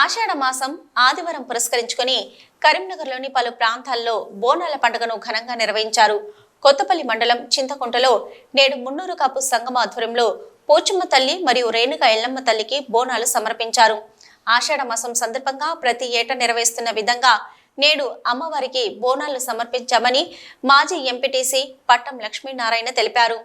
ఆషాఢ మాసం ఆదివారం పురస్కరించుకొని కరీంనగర్లోని పలు ప్రాంతాల్లో బోనాల పండుగను ఘనంగా నిర్వహించారు. కొత్తపల్లి మండలం చింతకుంటలో నేడు మున్నూరు కాపు సంగమ ఆధ్వర్యంలో పోచమ్మ తల్లి మరియు రేణుక ఎల్లమ్మ తల్లికి బోనాలు సమర్పించారు. ఆషాఢ మాసం సందర్భంగా ప్రతి ఏటా నిర్వహిస్తున్న విధంగా నేడు అమ్మవారికి బోనాలు సమర్పించామని మాజీ ఎంపీటీసీ పట్టం లక్ష్మీనారాయణ తెలిపారు.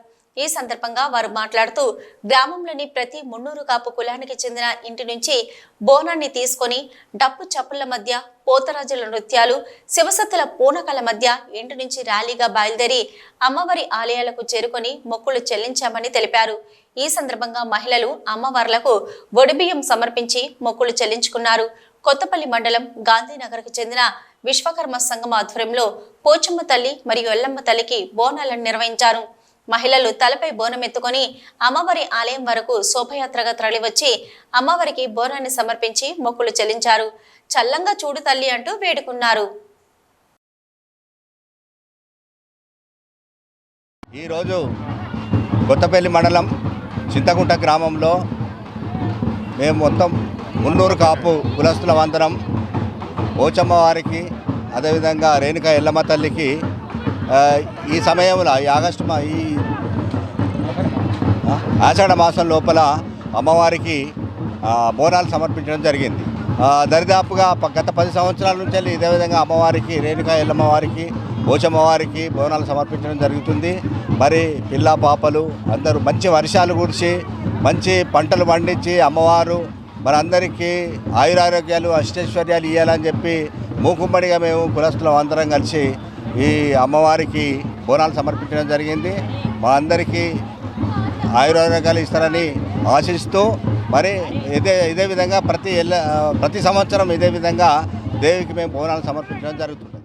ఈ సందర్భంగా వారు మాట్లాడుతూ గ్రామంలోని ప్రతి మున్నూరు కాపు కులానికి చెందిన ఇంటి నుంచి బోనాన్ని తీసుకొని డప్పు చప్పుల మధ్య పోతరాజుల నృత్యాలు శివసత్తుల పూనకల మధ్య ఇంటి నుంచి ర్యాలీగా బయలుదేరి అమ్మవారి ఆలయాలకు చేరుకొని మొక్కులు చెల్లించామని తెలిపారు. ఈ సందర్భంగా మహిళలు అమ్మవార్లకు ఒడిబియ్యం సమర్పించి మొక్కులు చెల్లించుకున్నారు. కొత్తపల్లి మండలం గాంధీనగర్కు చెందిన విశ్వకర్మ సంఘం ఆధ్వర్యంలో పోచమ్మ తల్లి మరియు ఎల్లమ్మ తల్లికి బోనాలను నిర్వహించారు. మహిళలు తలపై బోనం ఎత్తుకొని అమ్మవారి ఆలయం వరకు శోభయాత్రగా తరలివచ్చి అమ్మవారికి బోనాన్ని సమర్పించి మొక్కులు చెల్లించారు. చల్లంగా చూడు తల్లి అంటూ వేడుకున్నారు. ఈరోజు కొత్తపల్లి మండలం చింతకుంట గ్రామంలో మేము మొత్తం మున్నూరు కాపు కులస్తుల వందనం. పోచమ్మ వారికి అదేవిధంగా రేణుక ఎల్లమ్మ తల్లికి ఈ సమయంలో ఈ ఆగస్టు మా ఈ ఆషాఢ మాసం లోపల అమ్మవారికి బోనాలు సమర్పించడం జరిగింది. దరిదాపుగా గత పది సంవత్సరాల నుంచి ఇదే విధంగా అమ్మవారికి రేణుక ఎల్లమ్మ వారికి బోనాలు సమర్పించడం జరుగుతుంది. మరి పిల్ల పాపలు అందరూ మంచి వర్షాలు కురిసి మంచి పంటలు పండించి అమ్మవారు మరి అందరికీ ఆయురారోగ్యాలు అష్టైశ్వర్యాలు ఇవ్వాలని చెప్పి మూకుమ్మడిగా మేము కులస్తులం అందరం కలిసి ఈ అమ్మవారికి బోనాలు సమర్పించడం జరిగింది. మా అందరికీ ఆయురారోగ్యాలు ఇస్తారని ఆశిస్తూ మరి ఇదే ఇదే విధంగా ప్రతి ప్రతి సంవత్సరం ఇదే విధంగా దేవికి మేము బోనాలు సమర్పించడం జరుగుతుంది.